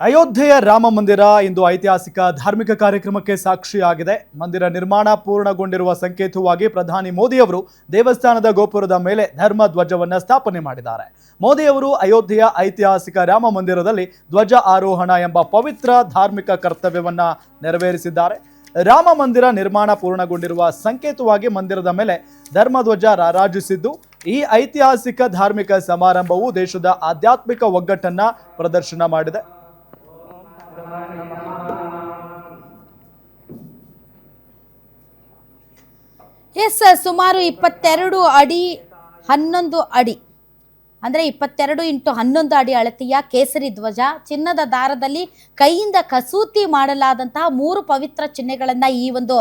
ಅಯೋಧ್ಯೆಯ ರಾಮ ಮಂದಿರ ಇಂದು ಐತಿಹಾಸಿಕ ಧಾರ್ಮಿಕ ಕಾರ್ಯಕ್ರಮಕ್ಕೆ ಸಾಕ್ಷಿಯಾಗಿದೆ. ಮಂದಿರ ನಿರ್ಮಾಣ ಪೂರ್ಣಗೊಂಡಿರುವ ಸಂಕೇತವಾಗಿ ಪ್ರಧಾನಿ ಮೋದಿಯವರು ದೇವಸ್ಥಾನದ ಗೋಪುರದ ಮೇಲೆ ಧರ್ಮ ಧ್ವಜವನ್ನು ಸ್ಥಾಪನೆ ಮಾಡಿದ್ದಾರೆ. ಮೋದಿಯವರು ಅಯೋಧ್ಯೆಯ ಐತಿಹಾಸಿಕ ರಾಮ ಮಂದಿರದಲ್ಲಿ ಧ್ವಜ ಆರೋಹಣ ಎಂಬ ಪವಿತ್ರ ಧಾರ್ಮಿಕ ಕರ್ತವ್ಯವನ್ನು ನೆರವೇರಿಸಿದ್ದಾರೆ. ರಾಮ ಮಂದಿರ ನಿರ್ಮಾಣ ಪೂರ್ಣಗೊಂಡಿರುವ ಸಂಕೇತವಾಗಿ ಮಂದಿರದ ಮೇಲೆ ಧರ್ಮಧ್ವಜ ರಾರಾಜಿಸಿದ್ದು, ಈ ಐತಿಹಾಸಿಕ ಧಾರ್ಮಿಕ ಸಮಾರಂಭವು ದೇಶದ ಆಧ್ಯಾತ್ಮಿಕ ಒಗ್ಗಟ್ಟನ್ನ ಪ್ರದರ್ಶನ ಮಾಡಿದೆ. ಎಸ್ ಸುಮಾರು ಇಪ್ಪತ್ತೆರಡು ಅಡಿ, ಹನ್ನೊಂದು ಅಡಿ. ಅಂದರೆ ಇಪ್ಪತ್ತೆರಡು ಇಂಟು ಹನ್ನೊಂದು ಅಡಿ ಅಳತೆಯ ಕೇಸರಿ ಧ್ವಜ ಚಿನ್ನದ ದಾರದಲ್ಲಿ ಕೈಯಿಂದ ಕಸೂತಿ ಮಾಡಲಾದಂತಹ ಮೂರು ಪವಿತ್ರ ಚಿಹ್ನೆಗಳನ್ನು ಈ ಒಂದು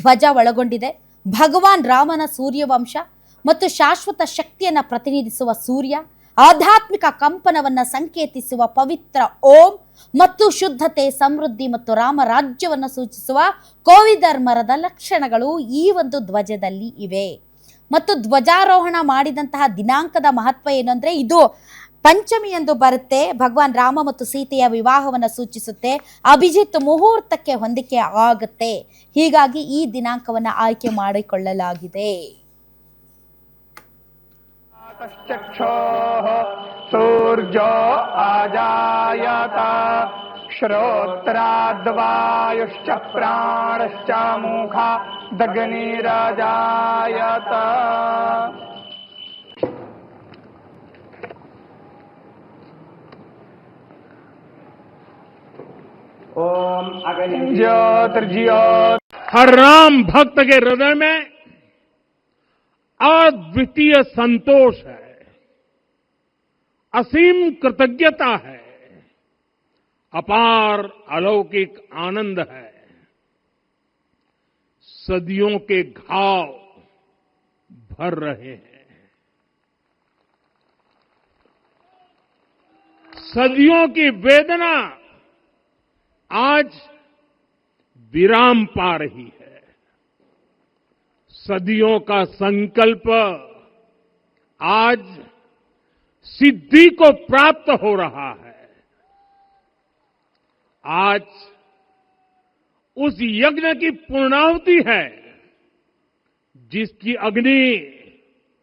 ಧ್ವಜ ಒಳಗೊಂಡಿದೆ. ಭಗವಾನ್ ರಾಮನ ಸೂರ್ಯವಂಶ ಮತ್ತು ಶಾಶ್ವತ ಶಕ್ತಿಯನ್ನು ಪ್ರತಿನಿಧಿಸುವ ಸೂರ್ಯ ಆಧ್ಯಾತ್ಮಿಕ ಕಂಪನವನ್ನು ಸಂಕೇತಿಸುವ ಪವಿತ್ರ ಓಂ ಮತ್ತು ಶುದ್ಧತೆ, ಸಮೃದ್ಧಿ ಮತ್ತು ರಾಮರಾಜ್ಯವನ್ನು ಸೂಚಿಸುವ ಕೋವಿಧರ್ಮರದ ಲಕ್ಷಣಗಳು ಈ ಒಂದು ಧ್ವಜದಲ್ಲಿ ಇವೆ. ಮತ್ತು ಧ್ವಜಾರೋಹಣ ಮಾಡಿದಂತಹ ದಿನಾಂಕದ ಮಹತ್ವ ಏನು ಇದು ಪಂಚಮಿ ಎಂದು ಬರುತ್ತೆ. ಭಗವಾನ್ ರಾಮ ಮತ್ತು ಸೀತೆಯ ವಿವಾಹವನ್ನು ಸೂಚಿಸುತ್ತೆ. ಅಭಿಜಿತ್ ಮುಹೂರ್ತಕ್ಕೆ ಹೊಂದಿಕೆ ಆಗುತ್ತೆ. ಹೀಗಾಗಿ ಈ ದಿನಾಂಕವನ್ನು ಆಯ್ಕೆ ಮಾಡಿಕೊಳ್ಳಲಾಗಿದೆ. चक्षोः सूर्यो आजायत। श्रोत्राद्वायुश्च प्राणश्च मुखा दग्निरजायत। ॐ ज्योतिर्ज्योत्। हर राम भक्त के हृदय में अद्वितीय संतोष है, असीम कृतज्ञता है, अपार अलौकिक आनंद है। सदियों के घाव भर रहे हैं। सदियों की वेदना आज विराम पा रही है। सदियों का संकल्प आज सिद्धि को प्राप्त हो रहा है। आज उस यज्ञ की पूर्णावती है, जिसकी अग्नि